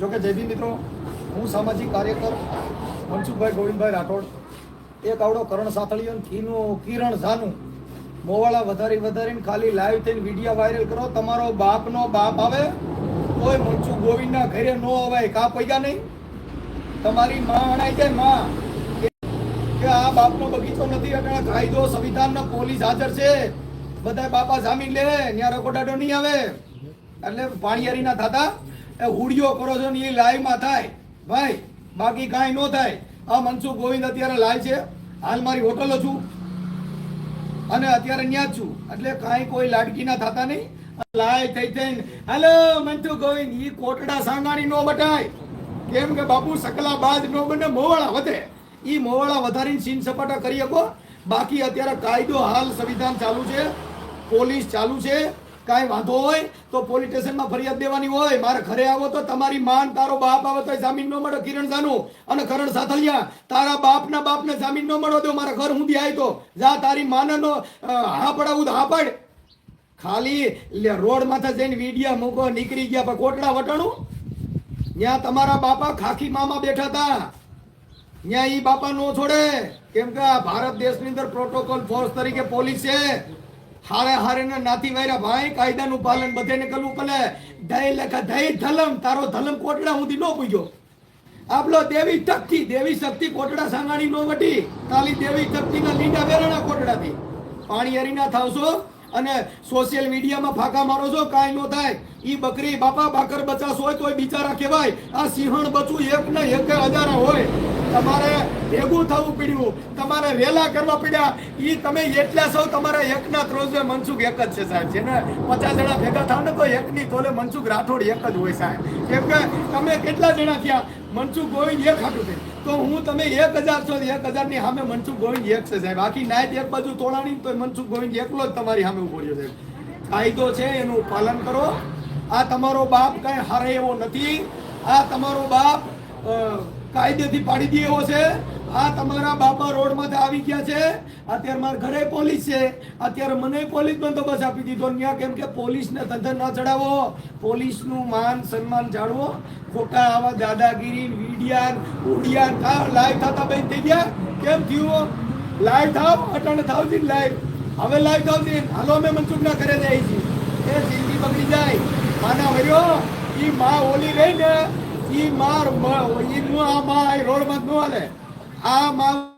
જોકે જયભી મિત્રો, હું સામાજિક કાર્યકર મનસુખભાઈ ગોવિંદભાઈ રાઠોડ, એક આવડો કરણ સાથળીઓ ખીનું કિરણ ઝાનું, મોવાળા વધારી વધારીને ખાલી લાઈવ થઈને વીડિયો વાયરલ કરો. તમારો બાપનો બાપ આવે, કોઈ મનસુખ ગોવિંદના ઘરે ન અવાય, કા પૈગા નહીં. તમારી માં અણાઈ જાય માં. કે આ બાપનો બગીચો નથી એટલે કાયદો, સંવિધાનનો પોલીસ હાજર છે. બધા બાપા જામીન લે ત્યાં રકોડાડો નહીં આવે. એટલે પાણીયારી ના થતા એ હુડિયો કરો છો ને એ લાઈવમાં થાય. ભાઈ, બાકી કાંઈ ન થાય. આ મનસુખ ગોવિંદ અત્યારે લાઈવ છે. હાલ મારી હોટલો છું. અને અત્યારે જ છું. એટલે કાંઈ કોઈ લાડકી ના થતા નહીં. લાય થઈ થઈને. હેલો મનસુખ ગોવિંદ. એ કોટડા સાંગાણી નો બટાય. કેમ કે બાપુ સકલા બાદ નો બને, મોવાળા વધે. એ મોવાળા વધારીને સીન સપાટા કરી શકો. બાકી અત્યારે કાયદો હાલ સંવિધાન ચાલુ છે. પોલીસ ચાલુ છે. કાંઈ વાંધો હોય તો પોલીસ સ્ટેશનમાં ફરિયાદ દેવાની હોય. મારે ઘરે આવો તો તમારી માન તારો બાપ આવે તો જામીન ન મળે કિરણ સાનું અને કરણ સાથલિયા. તારા બાપના બાપને જામીન ન મળો દો મારા ઘર સુધી આવી તો જા તારી માને નો અ, હા પડાવું તો હા પડ. ખાલી રોડ માથે જઈને વિડિયા મૂકો નીકળી ગયા પણ કોટડા વટાણું? ત્યાં તમારા બાપા ખાખી મામા બેઠા હતા. ત્યાં એ બાપા નો છોડે. કેમ કે આ ભારત દેશની અંદર પ્રોટોકોલ ફોર્સ તરીકે પોલીસ છે. હારે હારે ને નાથી વાયરા ભાઈ, કાયદાનું પાલન બધાને કરવું પડે. દય લખા દય ધલમ, તારો ધલમ કોટડા સુધી નો પૂજ્યો. આપલો દેવી શક્તિ દેવી શક્તિ કોટડા સાંગાણી નો વટી તાલી દેવી શક્તિના લીંડા વેરાણા કોટડાથી. પાણી હરીના થાવશો અને સોશિયલ મીડિયામાં ફાંકા મારો છો, કાંઈ નો થાય. ઈ બકરી બાપા બાકર બચાસ હોય તોય બિચારા કહેવાય. આ સિંહણ બચવું એક ને એક હજારા હોય. તમારે ભેગું થવું પડ્યું. તમારે વેલા કરવા પડ્યા. એ તમે એટલા સૌ તમારા એકના ત્રોજે મનસુખ એક જ છે સાહેબ. જેને પચાસ જણા ભેગા થાવ ને તો એકની તોલે મનસુખ રાઠોડ એક જ હોય સાહેબ. કેમ કે તમે કેટલા જણા થયા? મનસુખ ગોવિંદ એક હાટું છે. તો હું તમે એક હજાર છો એક હજારની સામે મનસુખ ગોવિંદ એક છે સાહેબ. આખી નાયત એક બાજુ તોડાણી તો મનસુખ ગોવિંદ એકલો જ તમારી સામે ઊભો રહ્યો સાહેબ. કાયદો છે, એનું પાલન કરો. આ તમારો બાપ કઈ હારે એવો નથી. આ તમારો બાપ કાયદેથી પાડી દે છે. આ તમારા બાપા રોડમાંથી આવી ગયા છે. અત્યારે મારા ઘરે પોલીસ છે. અત્યારે મને પોલીસ બંદોબસ્ત આપી દીધો. ત્યાં કેમ કે પોલીસને તદ્દન ન ચડાવો. પોલીસનું માન સન્માન જાળવો. ખોટા આવા દાદાગીરી, વીડિયાન, ઉડિયાન લાઈવ થતા બેન થઈ ગયા. કેમ થયું લાઈવ થાવ, અટણ થાવ જી લાઈવ. હવે લાઈવ થાવ હાલો હાલો, અમે મનસુખના ઘરે જાય છે એ જિંદગી બગડી જાય. માના વર્યો એ માં ઓલી રહી ને ઈ માર ઈ નું આ માં આ રોડમાં નો હાલે. આ માં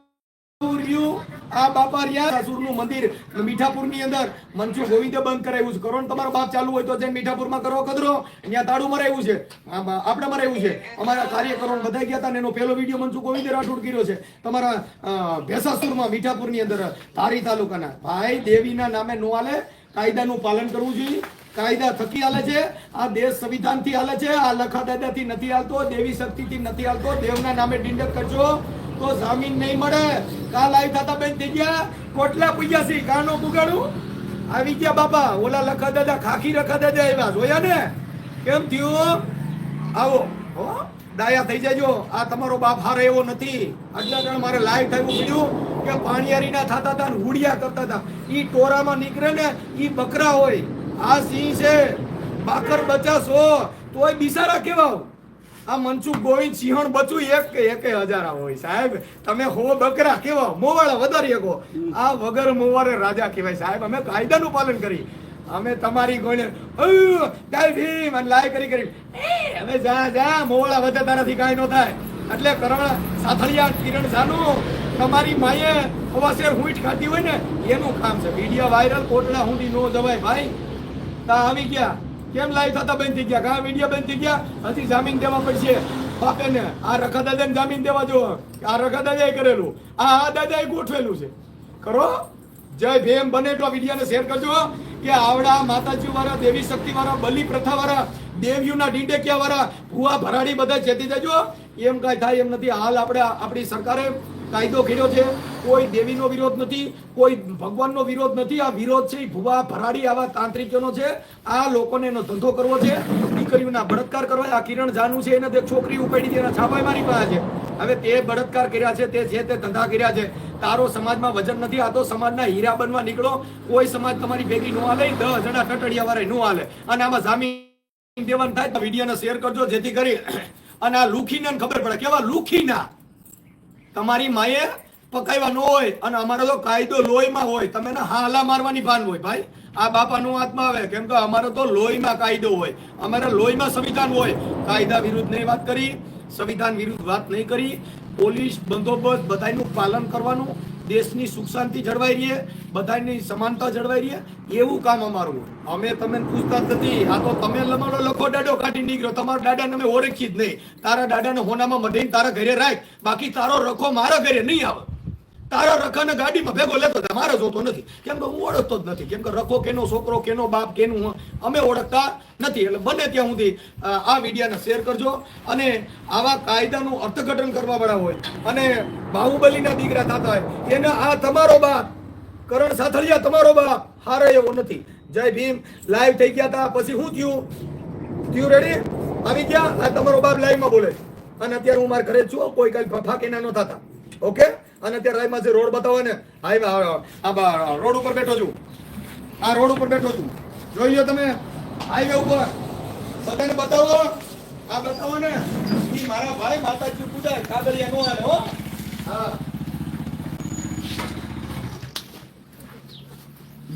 આ બાપા રહ્યા સસુરનું મંદિર મીઠાપુરની અંદર. મનસુખ ગોવિંદે બંધ કરાવ્યું છે? કરો ને તમારો બાપ ચાલુ હોય તો જઈને મીઠાપુરમાં કરો કદરો. ત્યાં તાળું મરાયું છે. આપણે મરાયું છે. અમારા કાર્યકરો બધા ગયા હતા ને એનો પહેલો વીડિયો મનસુખ ગોવિંદે રાઠોડ કર્યો છે? તમારા અ, ભેસાસુરમાં મીઠાપુરની અંદર ધારી તાલુકાના. ભાઈ દેવીના નામે નો હાલે. કાયદાનું પાલન કરવું જોઈએ. કાયદા થકી હાલે છે. આ દેશ સંવિધાનથી હાલે છે. આ લખા દાદાથી નથી હાલતો. દેવી શક્તિથી નથી હાલતો. દેવના નામે ડિંડક કરજો. તો જામીન નહીં મળે. કાલ આવી થતા બેન થઈ ગયા. કોટલા પૂજ્યા છે. કાનો પુગાડું. આવી ગયા બાપા. ઓલા લખા દાદા ખાખી રખા દાદા આવ્યા. જોયા ને? કેમ થયું? આવો. હો? ડાયા થઈ જાજો. આ તમારો બાપ હારે એવો નથી. આટલા જણ મારે લાઈવ થયું પડ્યું કે પાણીયારીના થતા હતા હુડિયા કરતા હતા. એ ટોરામાં નીકળે ને એ બકરા હોય. આ સિંહ છે. બાકર બચાસ હો. તોય બિસારા કેવા આ મનસુખ ગોવિંદ સિંહણ બચું એક કે એક હજારા હોય. સાહેબ, તમે હો બકરા કેવા મોવાળા વધારી શકો આ વગર મોવારે રાજા કહેવાય. સાહેબ, અમે કાયદાનું પાલન કરી. અમે તમારી ગોળે ડાય ભીમ, અને લાય કરી કરી. હવે જા જા, મોવાળા વધે તારાથી કાંઈ ન થાય. એટલે કરણ, સાથળિયા કિરણ જાનું તમારી માએ અવાસેર હુંઠ ખાધી હોય ને, એનું કામ છે. વીડિયો વાયરલ કોટડા હુંડી નો જવાય, ભાઈ. તા આવી ગયા. કેમ લાઈવ થતા બંધ થઈ ગયા? કા વિડિયા બંધ થઈ ગયા? હજી જામીન દેવા પડશે. બાપે ને આ રખા દાદાને જામીન દેવા જો આ રખા દાદાએ કરેલું. આ આ દાદાએ ગોઠવેલું છે. કરો. જય ભેમ, બને તો વિડીયોને શેર કરજો કે આવડા માતાજી વાળા દેવી શક્તિ વાળા બલિ પ્રથા વાળા દેવીઓના ડીંડેકિયા વાળા ભૂવા ભરાડી બધા જેતી જજો. એમ કાંઈ થાય એમ નથી. હાલ આપણે આપણી સરકારે કાયદો કર્યો છે. કોઈ દેવીનો વિરોધ નથી, કોઈ ભગવાનનો વિરોધ નથી. આ વિરોધ છે ભુવા ભરાડી આવા તાંત્રિકોનો છે. આ લોકોને એનો ધંધો કરવો છે. દીકરીઓના બળાત્કાર કરવા. આ કિરણ જાનું છે, એને તે છોકરી ઉપાડી હતી એના છાપાઈ મારી પાસે છે. હવે તે બળાત્કાર કર્યા છે, તે છે તે ધંધા કર્યા છે. તારો સમાજમાં વજન નથી, આ તો સમાજના હીરા બનવા નીકળો. કોઈ સમાજ તમારી ભેગી નો હાલે દસ જણા ટટડિયા વાળા નો હાલે. અને આમાં જામીન દેવાનું થાય તો વિડીયોને શેર કરજો, જેથી કરી. અને આ લુખીને ખબર પડે કેવા લુખીના તમારી માએ પકાવ્યા હોય અને અમારો તો કાયદો લોહીમાં હોય. તમે હાલા મારવાની ભાન હોય ભાઈ. આ બાપાનું હાથમાં આવે. કેમ કે અમારો તો લોહીમાં કાયદો હોય. અમારા લોહીમાં સંવિધાન હોય. કાયદા વિરુદ્ધ નહીં વાત કરી, સંવિધાન વિરુદ્ધ વાત નહીં કરી. પોલીસ બંદોબસ્ત બધાનું પાલન કરવાનું દેશની સુખ શાંતિ જળવાઈ રહીએ, બધાની સમાનતા જળવાઈ રહીએ, એવું કામ અમારું અમે તમે પૂછતા નથી, આ તો તમે તમારો લખો દાડો કાઢી નીકળ્યો તમારા દાદાને અમે ઓળખી જ નહીં. તારા દાદાને હોનામાં મઢીને તારા ઘરે રાખ. બાકી તારો રખો મારા ઘરે નહીં આવે. તારા રખાને ગાડીમાં ભેગો લેતો હતા મારે જોતો નથી. કેમ કે હું ઓળખતો જ નથી. કેમ કે રખો કેનો છોકરો, કેનો બાપ, કેનું અમે ઓળખતા નથી. એટલે બને ત્યાં સુધી આ વિડીયોને શેર કરજો અને આવા કાયદાનું અર્થઘટન કરવા વાળા હોય અને બાહુબલીના દીકરા થતા હોય, એને આ તમારો બાપ, કરણ સાથળિયા તમારો બાપ હારે એવો નથી. જય ભીમ લાઈવ થઈ ગયા હતા પછી શું થયું? થયું રેડી આવી ગયા? આ તમારો બાપ લાઈવમાં બોલે. અને અત્યારે હું મારા ઘરે છું. કોઈ કઈ ફાકે ના ન થતા. ઓકે અને ત્યાં રાયમાં જે રોડ બતાવો ને હાઈવે આ રોડ ઉપર બેઠો છું. આ રોડ ઉપર બેઠો છું. જોઈ લો તમે, હાઈવે ઉપર. બધાને બતાવો. આ બતાવો ને. મારા ભાઈ માતાજી પૂજા કાગળિયા નો હાલે, હો. હા.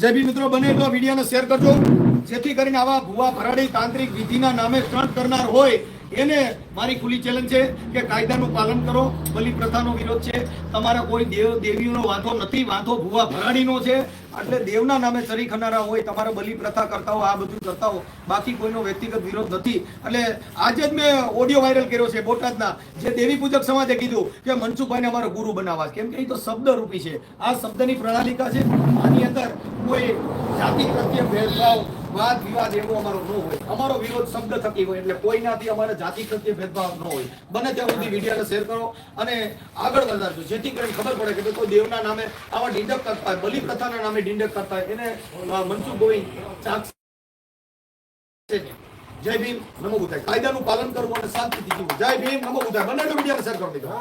જે બી મિત્રો, બને તો વિડીયોને શેર કરજો. જેથી કરીને આવા ભુવા ભરાડી તાંત્રિક વિધિના નામે સ્ટન્ટ કરનાર હોય. એને મારી ખુલ્લી ચેલેન્જ છે કે કાયદાનું પાલન કરો, બલિ પ્રથાનો વિરોધ છે. તમારા કોઈ દેવ દેવીનો વાંધો નથી, વાંધો ભૂવા ભરાણીનો છે. એટલે દેવના નામે ચરી ખનારા હોય, તમારે બલિ પ્રથા કરતા હો આ બધું કરતા હો બાકી કોઈનો વ્યક્તિગત વિરોધ નથી. એટલે આજે જ મેં ઓડિયો વાયરલ કર્યો છે બોટાદના. જે દેવી પૂજક સમાજે કીધું કે મનસુખભાઈને અમારો ગુરુ બનાવવા કેમ કે એ તો શબ્દ રૂપી છે. આ શબ્દની પ્રણાલિકા છે. આની અંદર કોઈ જાતિ પ્રત્યે ભેદભાવ વાદ વિવાદ એવો અમારો ન હોય. અમારો વિરોધ શબ્દ થકી હોય એટલે કોઈનાથી અમારે જાતિ પ્રત્યે ભેદભાવ ન હોય. બને ત્યાં સુધી વિડીયોને શેર કરો અને આગળ વધારજો. જેથી કરીને ખબર પડે કે કોઈ દેવના નામે આવા ડિંડક કરતા હોય, બલિ પ્રથાના નામે ડિંડક કરતા હોય. એને મનસુખ ગોવિંદ ચાક જય ભીમ, નમો બુધાય કાયદાનું પાલન કરવું અને શાંતિથી જીવવું. જય ભીમ, નમો બુધાય બંને વિડીયોને શેર કરી દીધો.